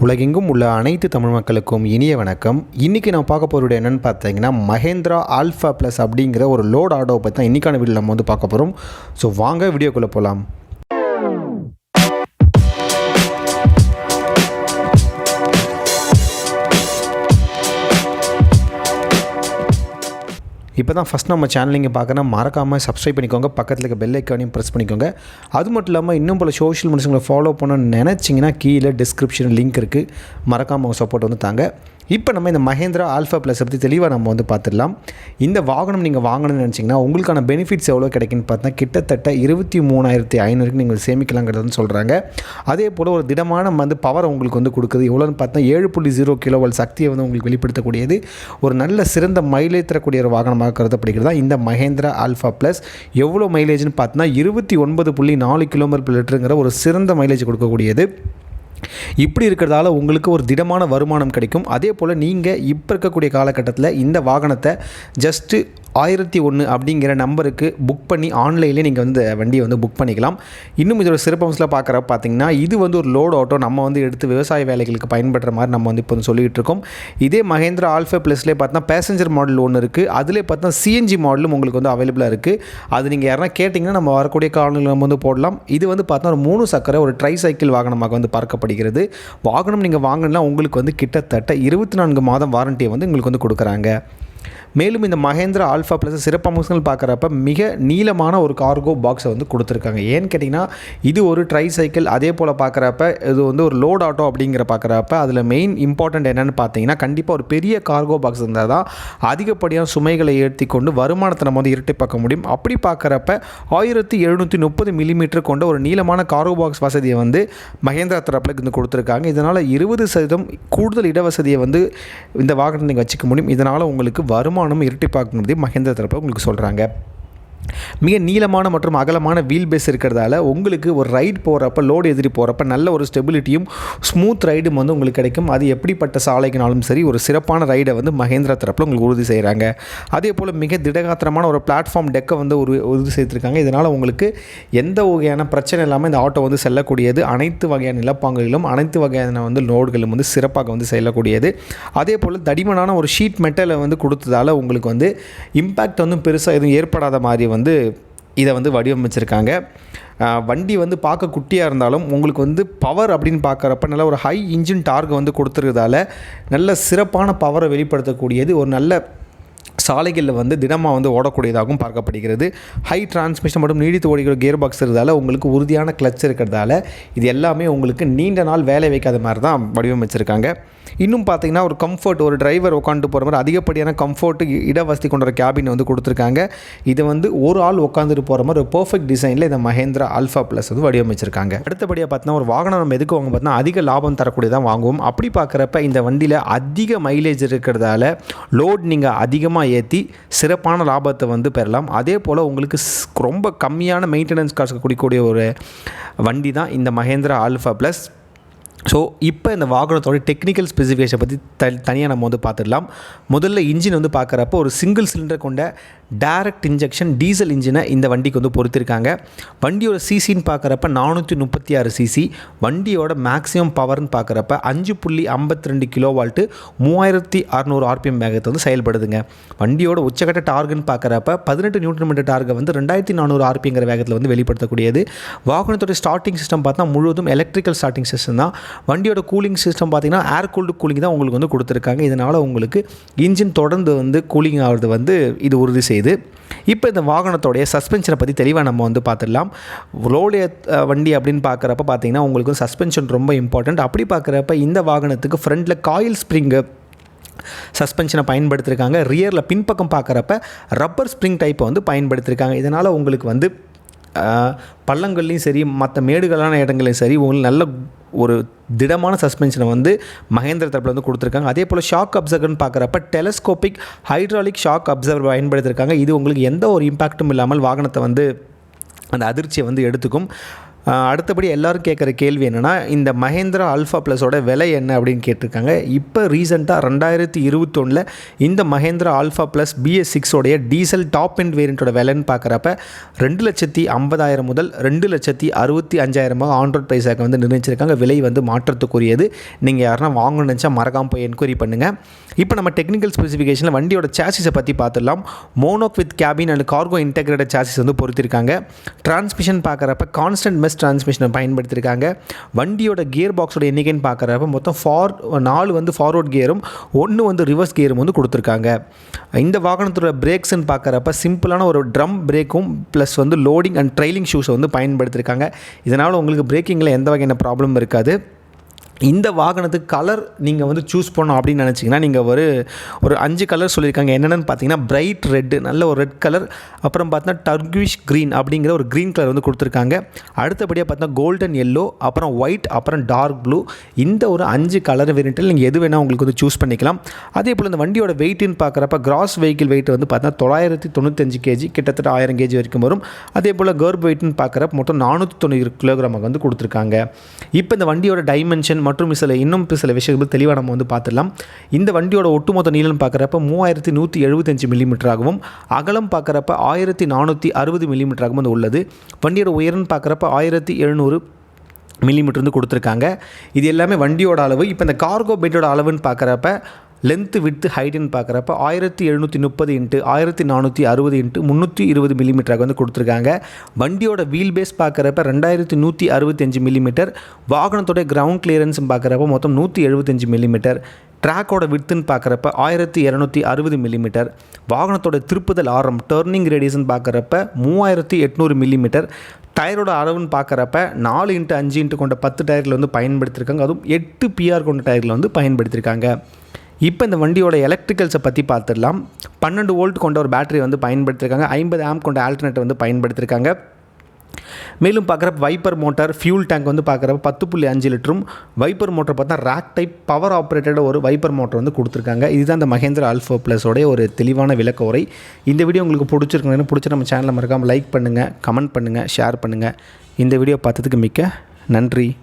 உலகெங்கும் உள்ள அனைத்து தமிழ் மக்களுக்கும் இனிய வணக்கம். இன்றைக்கி நான் பார்க்க போகிறது என்னென்னு பார்த்தீங்கன்னா மஹேந்திரா ஆல்ஃபா ப்ளஸ் அப்படிங்கிற ஒரு லோட் ஆட்டோவை பற்றி தான் இன்றைக்கான வீடியோ நம்ம வந்து பார்க்க போகிறோம் ஸோ வாங்க வீடியோக்குள்ளே போகலாம் இப்போ தான் ஃபஸ்ட் நம்ம சேனல் நீங்கள் பார்க்கணும் மறக்காமல் சப்ஸ்கிரைப் பண்ணிக்கோங்க. பக்கத்தில் இருக்க பெல் ஐக்கானையும் ப்ரெஸ் பண்ணிக்கோங்க. அது மட்டும் இல்லாமல் இன்னும் பல சோஷியல் மீடியாஸுங்களை ஃபாலோ பண்ணணும்னு நினச்சிங்கன்னா கீழே டிஸ்கிரிப்ஷன் லிங்க் இருக்குது மறக்காமல் அவங்க சப்போர்ட் வந்து தாங்க. இப்போ நம்ம இந்த மஹேந்திரா ஆல்ஃபா ப்ளஸ் பற்றி தெளிவாக நம்ம வந்து பார்த்துடலாம். இந்த வாகனம் நீங்கள் வாங்கணும்னு நினச்சிங்கன்னா உங்களுக்கான பெனிஃபிட்ஸ் எவ்வளோ கிடைக்குன்னு பார்த்தா கிட்டத்தட்ட இருபத்தி மூணாயிரத்தி ஐநூறுக்கு நீங்கள் சேமிக்கலாங்கிறதுன்னு சொல்கிறாங்க அதே போல் ஒரு திடமான வந்து பவர் உங்களுக்கு வந்து கொடுக்குது. எவ்வளோன்னு பார்த்தா ஏழு புள்ளி ஜீரோ கிலோவால் சக்தியை வந்து உங்களுக்கு வெளிப்படுத்தக்கூடியது. ஒரு நல்ல சிறந்த மைலேஜ் தரக்கூடிய ஒரு வாகனமாக கருதப்படுகிறது. தான் இந்த மஹேந்திரா ஆல்ஃபா ப்ளஸ் எவ்வளோ மைலேஜ்னு பார்த்தோன்னா இருபத்தி ஒன்பது புள்ளி நாலு கிலோமீட்டர் லிட்டருங்கிற ஒரு சிறந்த மைலேஜ் கொடுக்கக்கூடியது. இப்படி இருக்கிறதால உங்களுக்கு ஒரு திடமான வருமானம் கிடைக்கும். அதே போல் நீங்கள் இப்போ இருக்கக்கூடிய காலகட்டத்தில் இந்த வாகனத்தை ஜஸ்ட்டு ஆயிரத்தி ஒன்று அப்படிங்கிற நம்பருக்கு புக் பண்ணி ஆன்லைன்லேயே நீங்கள் வந்து வண்டியை வந்து புக் பண்ணிக்கலாம். இன்னும் இதோட சிறப்பம்சில் பார்க்குற பார்த்தீங்கன்னா இது வந்து ஒரு லோட் ஆட்டோ நம்ம வந்து எடுத்து விவசாய வேலைகளுக்கு பயன்படுற மாதிரி நம்ம வந்து இப்போ வந்து சொல்லிகிட்டு இருக்கோம். இதே மகேந்திரா ஆல்ஃபே ப்ளஸ்லேயே பார்த்தா பேசஞ்சர் மாடல் ஒன்று இருக்குது அதிலே பார்த்தா சிஎன்ஜி மாடலும் உங்களுக்கு வந்து அவைலபிளாக இருக்குது அது நீங்கள் யாரா கேட்டிங்கன்னா நம்ம வரக்கூடிய காலங்களில் நம்ம வந்து போடலாம். இது வந்து பார்த்தா ஒரு மூணு சக்கர ஒரு ட்ரை சைக்கிள் வாகனமாக வந்து பார்க்கப்படுகிறது. வாகனம் நீங்கள் வாங்கினா உங்களுக்கு வந்து கிட்டத்தட்ட இருபத்தி நான்கு மாதம் வாரண்டியை வந்து உங்களுக்கு வந்து கொடுக்குறாங்க. மேலும் இந்த மகேந்திரா ஆல்ஃபா ப்ளஸ் சிறப்பம்சங்கள் பார்க்குறப்ப மிக நீளமான ஒரு கார்கோ பாக்ஸை வந்து கொடுத்துருக்காங்க. ஏன்னு கேட்டிங்கன்னா இது ஒரு ட்ரை சைக்கிள் அதே போல் பார்க்குறப்ப இது வந்து ஒரு லோட் ஆட்டோ அப்படிங்கிற பார்க்குறப்ப அதில் மெயின் இம்பார்ட்டண்ட் என்னென்னு பார்த்தீங்கன்னா கண்டிப்பாக ஒரு பெரிய கார்கோ பாக்ஸ் இருந்தால் தான் அதிகப்படியான சுமைகளை ஏற்றி கொண்டு வருமானத்தை நம்ம வந்து இரட்டி பார்க்க முடியும். அப்படி பார்க்குறப்ப ஆயிரத்தி எழுநூற்றி முப்பது மில்லிமீட்டர் கொண்ட ஒரு நீளமான கார்கோ பாக்ஸ் வசதியை வந்து மகேந்திரா தரப்பில் இருந்து கொடுத்துருக்காங்க. இதனால் இருபது சதவீதம் கூடுதல் இடவசதியை வந்து இந்த வாகனத்தை நீங்கள் வச்சுக்க முடியும். இதனால் உங்களுக்கு வருமானம் வருமானம் இரட்டிப்பாக்குங்கிறது மகேந்திர தரப்பு உங்களுக்கு சொல்கிறாங்க மிக நீளமான மற்றும் அகலமான வீல் பேஸ் இருக்கிறதால உங்களுக்கு ஒரு ரைட் போகிறப்ப லோடு எதிரி போகிறப்ப நல்ல ஒரு ஸ்டெபிலிட்டியும் ஸ்மூத் ரைடும் வந்து உங்களுக்கு கிடைக்கும். அது எப்படிப்பட்ட சாலைக்குனாலும் சரி ஒரு சிறப்பான ரைடை வந்து மகேந்திரா தரப்பில் உங்களுக்கு உறுதி செய்கிறாங்க அதே போல் மிக திடகாத்திரமான ஒரு பிளாட்ஃபார்ம் டெக்கை வந்து ஒரு உறுதி செய்திருக்காங்க. இதனால் உங்களுக்கு எந்த வகையான பிரச்சனை இல்லாமல் இந்த ஆட்டோ வந்து செல்லக்கூடியது? அனைத்து வகையான நிலப்பாங்குகளும் அனைத்து வகையான வந்து லோடுகளும் வந்து சிறப்பாக வந்து செல்லக்கூடியது. அதே போல் தடிமனான ஒரு ஷீட் மெட்டலை வந்து கொடுத்ததால் உங்களுக்கு வந்து இம்பேக்ட் வந்து பெருசாக எதுவும் ஏற்படாத மாதிரி வந்து இதை வந்து வடிவமைச்சிருக்காங்க. வண்டி வந்து பார்க்க குட்டியாக இருந்தாலும் உங்களுக்கு வந்து பவர் அப்படின்னு பார்க்குறப்ப நல்ல ஒரு ஹை இன்ஜின் டார்க் வந்து கொடுத்துருக்கிறதால நல்ல சிறப்பான பவரை வெளிப்படுத்தக்கூடியது ஒரு நல்ல சாலைகளில் வந்து தினமாக வந்து ஓடக்கூடியதாகவும் பார்க்கப்படுகிறது. ஹை டிரான்ஸ்மிஷன் மற்றும் நீடித்து ஓடிக்கிற கியர் பாக்ஸ் இருக்கிறதால உங்களுக்கு உறுதியான கிளச் இருக்கிறதால இது எல்லாமே உங்களுக்கு நீண்ட நாள் வேலை வைக்காத மாதிரி தான் வடிவமைச்சிருக்காங்க. இன்னும் பார்த்தீங்கன்னா ஒரு கம்ஃபர்ட் ஒரு டிரைவர் உட்காந்து போகிற மாதிரி அதிகப்படியான கம்ஃபர்ட் இடவசதி கொண்ட ஒரு கேபின் வந்து கொடுத்துருக்காங்க. இது வந்து ஒரு ஆள் உட்காந்துட்டு போகிற மாதிரி ஒரு பர்ஃபெக்ட் டிசைனில் இந்த மஹேந்திரா ஆல்ஃபா ப்ளஸ் வந்து வடிவமைச்சிருக்காங்க. அடுத்தபடியாக பார்த்தீங்கன்னா ஒரு வாகனம் நம்ம எதுக்கு வாங்க பார்த்தீங்கன்னா அதிக லாபம் தரக்கூடியதான் வாங்குவோம். அப்படி பார்க்குறப்ப இந்த வண்டியில் அதிக மைலேஜ் இருக்கிறதால லோட் நீங்கள் அதிகமாக ஏற்றி சிறப்பான லாபத்தை வந்து பெறலாம். அதே போல் உங்களுக்கு ரொம்ப கம்மியான மெயின்டெனன்ஸ் காசு குடிக்கக்கூடிய ஒரு வண்டி தான் இந்த மஹேந்திரா ஆல்ஃபா ப்ளஸ் ஸோ இப்போ இந்த வாகனத்தோட டெக்னிக்கல் ஸ்பெசிஃபிகேஷன் பற்றி த தனியாக நம்ம வந்து பார்த்துடலாம் முதல்ல இன்ஜின் வந்து பார்க்குறப்போ ஒரு சிங்கிள் சிலிண்டர் கொண்ட டேரக்ட் இன்ஜெக்ஷன் டீசல் இன்ஜினை இந்த வண்டிக்கு வந்து பொறுத்திருக்காங்க வண்டியோட சிசின்னு பார்க்குறப்ப நானூற்றி முப்பத்தி ஆறு சிசி வண்டியோட மேக்ஸிமம் பவர்னு பார்க்குறப்ப அஞ்சு புள்ளி ஐம்பத்தி ரெண்டு கிலோ வால்ட்டு மூவாயிரத்தி அறநூறு ஆர்பிஎம் வேகத்தை வந்து செயல்படுதுங்க. வண்டியோட உச்சக்கட்ட டார்குன்னு பார்க்குறப்ப பதினெட்டு நியூட்டன் மீட்டர் டார்கை வந்து ரெண்டாயிரத்தி நானூறு ஆர்பிங்கிற வேகத்தில் வந்து வெளிப்படுத்தக்கூடியது. வாகனத்தோட ஸ்டார்டிங் சிஸ்டம் பார்த்தா முழுவதும் எலக்ட்ரிக்கல் ஸ்டார்டிங் சிஸ்டம் தான். வண்டியோட கூலிங் சிஸ்டம் பார்த்தீங்கன்னா ஏர் கூல்டு கூலிங் தான் உங்களுக்கு வந்து கொடுத்துருக்காங்க. இதனால் உங்களுக்கு இன்ஜின் தொடர்ந்து வந்து கூலிங் ஆகிறது வந்து இது உறுதி செய்யுது. இப்போ இந்த வாகனத்தோடைய சஸ்பென்ஷனை பற்றி தெளிவாக நம்ம வந்து பார்த்துடலாம். ரோடு வண்டி அப்படின்னு பார்க்குறப்ப பார்த்தீங்கன்னா உங்களுக்கு சஸ்பென்ஷன் ரொம்ப இம்பார்ட்டண்ட் அப்படி பார்க்குறப்ப இந்த வாகனத்துக்கு ஃப்ரண்ட்டில் காயில் ஸ்ப்ரிங்கு சஸ்பென்ஷனை பயன்படுத்தியிருக்காங்க ரியரில் பின்பக்கம் பார்க்குறப்ப ரப்பர் ஸ்ப்ரிங் டைப்பை வந்து பயன்படுத்தியிருக்காங்க இதனால் உங்களுக்கு வந்து பள்ளங்கள்லையும் சரி மற்ற மேடுகளான இடங்களையும் சரி உங்களுக்கு நல்ல ஒரு திடமான சஸ்பென்ஷனை வந்து மகேந்திர தரப்பில் வந்து கொடுத்துருக்காங்க. அதே போல் ஷாக் அப்சர்வர்னு பார்க்குறப்ப டெலஸ்கோபிக் ஹைட்ராலிக் ஷாக் அப்சர்வர் பயன்படுத்தியிருக்காங்க இது உங்களுக்கு எந்த ஒரு இம்பாக்ட்டும் இல்லாமல் வாகனத்தை வந்து அந்த அதிர்ச்சியை வந்து எடுத்துக்கும். அடுத்தபடி எல்லாரும் கேட்குற கேள்வி என்னென்னா இந்த மஹேந்திரா அல்ஃபா ப்ளஸோட விலை என்ன அப்படின்னு கேட்டிருக்காங்க. இப்போ ரீசெண்டாக ரெண்டாயிரத்தி இருபத்தொன்னில் இந்த மஹேந்திரா அல்ஃபா ப்ளஸ் பிஎஸ் சிக்ஸோடைய டீசல் டாப் அண்ட் வேரியண்ட்டோட விலைன்னு பார்க்குறப்ப ரெண்டு லட்சத்தி ஐம்பதாயிரம் முதல் ரெண்டு லட்சத்தி அறுபத்தி அஞ்சாயிரமாக ஆண்ட்ராய்ட் ப்ரைஸாக வந்து நிர்ணயிச்சிருக்காங்க. விலை வந்து மாற்றத்துக்குரியது. நீங்கள் யாருன்னா வாங்கணும்னு நினச்சா மறக்காமல் போய் என்கொயரி பண்ணுங்கள் இப்போ நம்ம டெக்னிக்கல் ஸ்பெசிஃபிகேஷனில் வண்டியோட சாசிஸை பற்றி பார்த்துடலாம். Monocoque with cabin and cargo integrated chassis வந்து பொறுத்திருக்காங்க டிரான்ஸ்மிஷன் பார்க்குறப்ப கான்ஸ்டன்ட் மெஸ் டிரான்ஸ்மிஷனை பயன்படுத்தியிருக்காங்க வண்டியோட கியர் பாக்ஸோட எண்ணிக்கைன்னு பார்க்குறப்ப மொத்தம் ஃபார் நாலு வந்து ஃபார்வர்ட் கியரும் ஒன்று வந்து ரிவர்ஸ் கியரும் வந்து கொடுத்துருக்காங்க. இந்த வாகனத்தோட பிரேக்ஸ்ன்னு பார்க்குறப்ப சிம்பிளான ஒரு ட்ரம் பிரேக்கும் ப்ளஸ் வந்து லோடிங் அண்ட் ட்ரைலிங் ஷூஸை வந்து பயன்படுத்தியிருக்காங்க இதனால் உங்களுக்கு பிரேக்கிங்கில் எந்த வகையான ப்ராப்ளம் இருக்காது. இந்த வாகனத்துக்கு கலர் நீங்கள் வந்து சூஸ் பண்ணோம் அப்படின்னு நினச்சிங்கன்னா நீங்கள் ஒரு ஒரு அஞ்சு கலர் சொல்லியிருக்காங்க. என்னென்னு பார்த்தீங்கன்னா பிரைட் ரெட்டு நல்ல ஒரு ரெட் கலர் அப்புறம் பார்த்தீங்கன்னா டர்க்விஷ் க்ரீன் அப்படிங்கிற ஒரு க்ரீன் கலர் வந்து கொடுத்துருக்காங்க. அடுத்தபடியாக பார்த்தீங்கன்னா கோல்டன் எல்லோ அப்புறம் ஒயிட் அப்புறம் டார்க் ப்ளூ இந்த ஒரு அஞ்சு கலர் வேரியண்ட்டில் நீங்கள் எது வேணால் உங்களுக்கு வந்து சூஸ் பண்ணிக்கலாம். அதே போல் இந்த வண்டியோட வெயிட்டுன்னு பார்க்குறப்ப கிராஸ் வெஹிக்கிள் வெயிட் வந்து பார்த்தீங்கன்னா தொள்ளாயிரத்தி தொண்ணூத்தஞ்சு கேஜி கிட்டத்தட்ட ஆயிரம் கேஜி வரைக்கும் வரும். அதே போல் கர்ப் வெயிட்னு பார்க்குறப்ப மொத்தம் நானூற்றி தொண்ணூறு கிலோகிராமுக்கு வந்து கொடுத்துருக்காங்க. இப்போ இந்த வண்டியோட டைமென்ஷன் மற்றும் சில இன்னும் சில விஷயங்கள் தெளிவாக நம்ம வந்து பார்த்துடலாம். இந்த வண்டியோட ஒட்டுமொத்த நீளம் பார்க்குறப்ப மூவாயிரத்தி நூற்றி எழுபத்தஞ்சு மில்லிமீட்டராகவும் அகலம் பார்க்குறப்ப ஆயிரத்தி நானூற்றி அறுபது மில்லிமீட்டராகவும் வந்து உள்ளது. வண்டியோட உயரம்னு பார்க்குறப்ப ஆயிரத்தி எழுநூறு மில்லிமீட்டர் வந்து கொடுத்துருக்காங்க. இது எல்லாமே வண்டியோட அளவு. இப்போ இந்த கார்கோ பெட்டோட அளவுன்னு பார்க்குறப்ப லென்த்து வித்து ஹைட்டுன்னு பார்க்குறப்ப ஆயிரத்தி எழுநூற்றி முப்பது இன்ட்டு ஆயிரத்தி நானூற்றி அறுபது இன்ட்டு முந்நூற்றி இருபது மில்லிமீட்டராக வந்து கொடுத்துருக்காங்க. வண்டியோட வீல் பேஸ் பார்க்குறப்ப ரெண்டாயிரத்தி நூற்றி அறுபத்தஞ்சு மில்லிமீட்டர் வாகனத்தோட கிரவுண்ட் கிளியரன்ஸ் பார்க்குறப்ப மொத்தம் நூற்றி எழுபத்தஞ்சு மில்லிமீட்டர் ட்ராக்கோட வித்துன்னு பார்க்குறப்ப ஆயிரத்தி இரநூத்தி அறுபது மில்லிமீட்டர் வாகனத்தோட திருப்புதல் ஆரம் டர்னிங் ரேடியஸ்ன்னு பார்க்குறப்ப மூவாயிரத்தி எட்நூறு மில்லிமீட்டர் டயரோட அளவுன்னு பார்க்குறப்ப நாலு இன்ட்டு அஞ்சு இன்ட்டு கொண்ட பத்து டயரில் வந்து பயன்படுத்தியிருக்காங்க அதுவும் எட்டு பிஆர் கொண்ட டயரில் வந்து பயன்படுத்தியிருக்காங்க இப்போ இந்த வண்டியோட எலக்ட்ரிக்கல்ஸை பற்றி பார்த்துடலாம். பன்னெண்டு வோல்ட் கொண்ட ஒரு பேட்டரி வந்து பயன்படுத்தியிருக்காங்க ஐம்பது ஆம் கொண்ட ஆல்டர்னேட்டர் வந்து பயன்படுத்தியிருக்காங்க மேலும் பார்க்குறப்ப வைப்பர் மோட்டார் ஃபியூல் டேங்க் வந்து பார்க்குறப்ப பத்து புள்ளி அஞ்சு லிட்டரும் வைப்பர் மோட்டர் பார்த்தா ரேக் டைப் பவர் ஆப்ரேட்டட் ஒரு வைப்பர் மோட்டர் வந்து கொடுத்துருக்காங்க. இதுதான் இந்த மகேந்திரா அல்ஃபோ ப்ளஸோடைய ஒரு தெளிவான விளக்க உரை இந்த வீடியோ உங்களுக்கு பிடிச்சிருக்கணும் பிடிச்ச நம்ம சேனலை மறக்காமல் லைக் பண்ணுங்கள் கமெண்ட் பண்ணுங்கள் ஷேர் பண்ணுங்கள் இந்த வீடியோ பார்த்ததுக்கு மிக்க நன்றி.